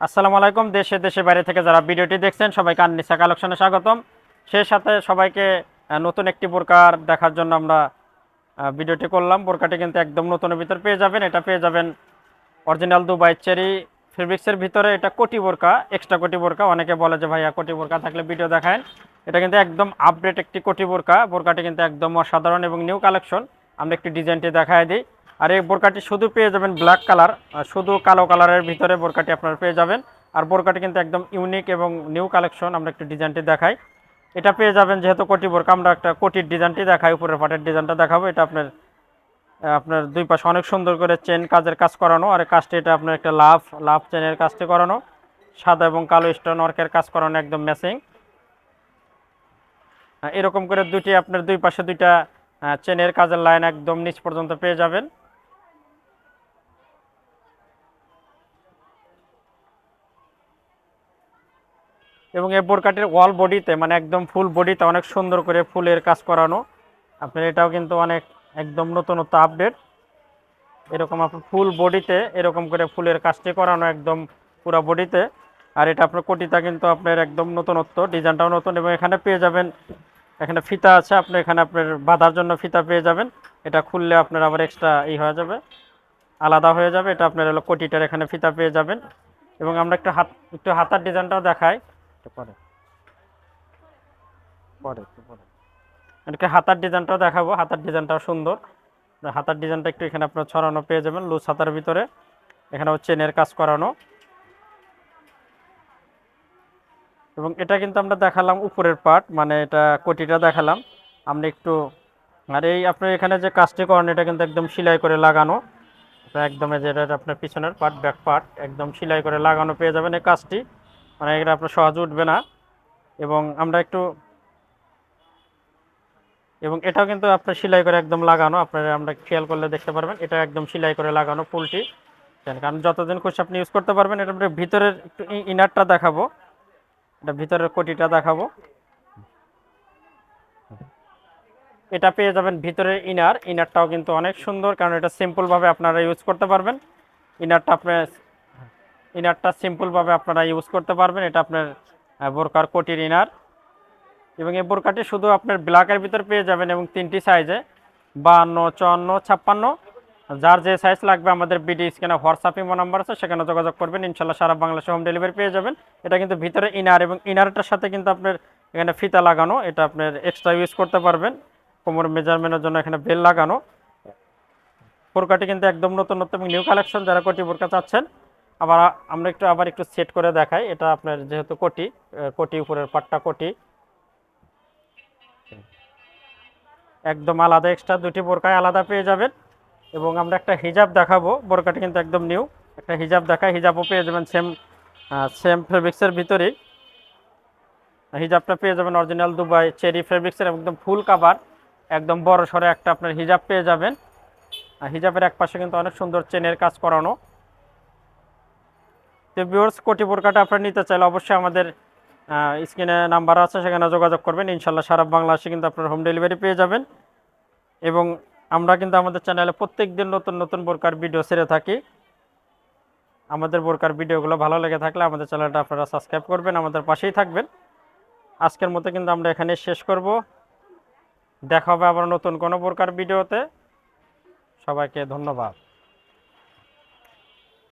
আসসালামু আলাইকুম, দেশে দেশে বাইরে থেকে যারা ভিডিওটি দেখছেন, সবাইকে আননিসা কালেকশনে স্বাগতম। সেই সাথে সবাইকে নতুন একটি বোরকার দেখার জন্য আমরা ভিডিওটি করলাম। বোরকাটি কিন্তু একদম নতুনের ভিতর পেয়ে যাবেন। এটা পেয়ে যাবেন অরিজিনাল দুবাই চেরি ফেব্রিক্সের ভিতরে। এটা কোটি বোরকা এক্সট্রা কোটি বোরকা। অনেকে বলে যে, ভাইয়া, কোটি বোরকা থাকলে ভিডিও দেখায় এটা কিন্তু একদম আপডেট একটি কোটি বোরকা। বোরকাটি কিন্তু একদম অসাধারণ এবং নিউ কালেকশন আমরা একটি ডিজাইনটি দেখায় দিই। আর এই বোরকাটি শুধু পেয়ে যাবেন ব্ল্যাক কালার শুধু কালো কালারের ভিতরে বোরকাটি আপনারা পেয়ে যাবেন। আর বোরকাটি কিন্তু একদম ইউনিক এবং নিউ কালেকশন আমরা একটু ডিজাইনটি দেখাই। এটা পেয়ে যাবেন যেহেতু কোটি বোরকা, আমরা একটা কোটির ডিজাইনটি দেখাই, উপরের পাটের ডিজাইনটা দেখাবো। এটা আপনার আপনার দুই পাশে অনেক সুন্দর করে চেন কাজের কাজ করানো, আর কাজটি এটা আপনার একটা লাভ লাভ চেনের কাজটি করানো। সাদা এবং কালো স্টোন ওয়ার্কের কাজ করানো একদম ম্যাচিং এরকম করে দুটি আপনার দুই পাশে দুইটা চেনের কাজের লাইন একদম নিচ পর্যন্ত পেয়ে যাবেন। এবং এই বোরকাটির ওয়াল বডিতে মানে একদম ফুল বডিতে অনেক সুন্দর করে ফুলের কাজ করানো। আপনার এটাও কিন্তু অনেক একদম নতুনত্ব আপডেট এরকম আপনার ফুল বডিতে এরকম করে ফুলের কাজটি করানো একদম পুরো বডিতে আর এটা আপনার কোটিটা কিন্তু আপনার একদম নতুনত্ব, ডিজাইনটাও নতুন এবং এখানে পেয়ে যাবেন, এখানে ফিতা আছে, আপনি এখানে আপনার বাঁধার জন্য ফিতা পেয়ে যাবেন। এটা খুললে আপনার আবার এক্সট্রা ই হয়ে যাবে, আলাদা হয়ে যাবে। এটা আপনার হলো কোটিটার এখানে ফিতা পেয়ে যাবেন। এবং আমরা একটু হাত, একটু হাতার ডিজাইনটাও দেখাই। একটু পরে। পরে পরে। এটাকে হাতার ডিজাইনটাও দেখাবো। হাতার ডিজাইনটাও সুন্দর। হাতার ডিজাইনটা একটু এখানে আপনার ছড়ানো পেয়ে যাবেন লুজ হাতার ভিতরে। এখানে হচ্ছে চেনের কাজ করানো। এবং এটা কিন্তু আমরা দেখালাম উপরের পার্ট মানে এটা কোটিটা দেখালাম। আমরা একটু আর এই আপনার এখানে যে কাজটি করেন, এটা কিন্তু একদম সেলাই করে লাগানো। একদম এই যে এটা আপনার পিছনের পার্ট ব্যাক পার্ট একদম সেলাই করে লাগানো পেয়ে যাবেন এই কাজটি। মানে এটা আপনার সহজে উঠবে না। এবং আমরা একটু এবং এটাও কিন্তু আপনার সেলাই করে একদম লাগানো, আপনারা আমরা খেয়াল করলে দেখতে পারবেন, এটা একদম সেলাই করে লাগানো ফুলটি কারণ যতদিন খুশি আপনি ইউজ করতে পারবেন এটা ভিতরের একটু ইনারটা দেখাবো। এটা ভিতরের কোটিটা দেখাবো। এটা পেয়ে যাবেন ভিতরের ইনার ইনারটাও কিন্তু অনেক সুন্দর, কারণ এটা সিম্পলভাবে আপনারা ইউজ করতে পারবেন। ইনারটা আপনার ইনারটা সিম্পলভাবে আপনারা ইউজ করতে পারবেন। এটা আপনার বোরকার কোটির ইনার এবং এই বোরকাটি শুধু আপনার ব্ল্যাকের ভিতর পেয়ে যাবেন এবং তিনটি সাইজে বাহান্ন চুয়ান্ন, ছাপ্পান্ন। যার যে সাইজ লাগবে আমাদের বিডি স্ক্যানে হোয়াটসঅ্যাপ ইমো নাম্বার আছে, সেখানে যোগাযোগ করবেন। ইনশাল্লাহ সারা বাংলাদেশে হোম ডেলিভারি পেয়ে যাবেন। এটা কিন্তু ভিতরে ইনার এবং ইনারটার সাথে কিন্তু আপনার এখানে ফিতা লাগানো। এটা আপনার এক্সট্রা ইউজ করতে পারবেন। কোমর মেজারমেন্টের জন্য এখানে বেল লাগানো। বোরকাটি কিন্তু একদম নতুন নতুন এবং নিউ কালেকশন যারা কোটি বোরকা চাচ্ছেন আবার আমরা একটু আবার একটু সেট করে দেখাই। এটা আপনার যেহেতু কোটি কোটি উপরের পাটটা কোটি। একদম আলাদা এক্সট্রা দুটি বোরকায় আলাদা পেয়ে যাবেন। এবং আমরা একটা হিজাব দেখাবো। বোরকাটি কিন্তু একদম নিউ একটা হিজাব দেখাই। হিজাবও পেয়ে যাবেন সেম সেম ফেব্রিক্সের ভিতরেই। হিজাবটা পেয়ে যাবেন অরিজিনাল দুবাই চেরি ফেব্রিক্সের একদম ফুল কাভার একদম বড় সড়ো একটা আপনার হিজাব পেয়ে যাবেন। হিজাবের এক পাশে কিন্তু অনেক সুন্দর চেনের কাজ করানো। তো ভিউয়ার্স কোটি বোরকাটা আপনারা নিতে চাইলে অবশ্যই আমাদের স্ক্রিনে নাম্বার আছে, সেখানে যোগাযোগ করবেন। ইনশাল্লাহ সারা বাংলাদেশে কিন্তু আপনার হোম ডেলিভারি পেয়ে যাবেন। এবং আমরা কিন্তু আমাদের চ্যানেলে প্রত্যেক দিন নতুন নতুন বোরকার ভিডিও ছেড়ে থাকি। আমাদের বোরকার ভিডিওগুলো ভালো লেগে থাকলে আমাদের চ্যানেলটা আপনারা সাবস্ক্রাইব করবেন, আমাদের পাশেই থাকবেন। আজকের মতো কিন্তু আমরা এখানে শেষ করব। দেখা হবে আবার নতুন কোনো বোরকার ভিডিওতে সবাইকে ধন্যবাদ।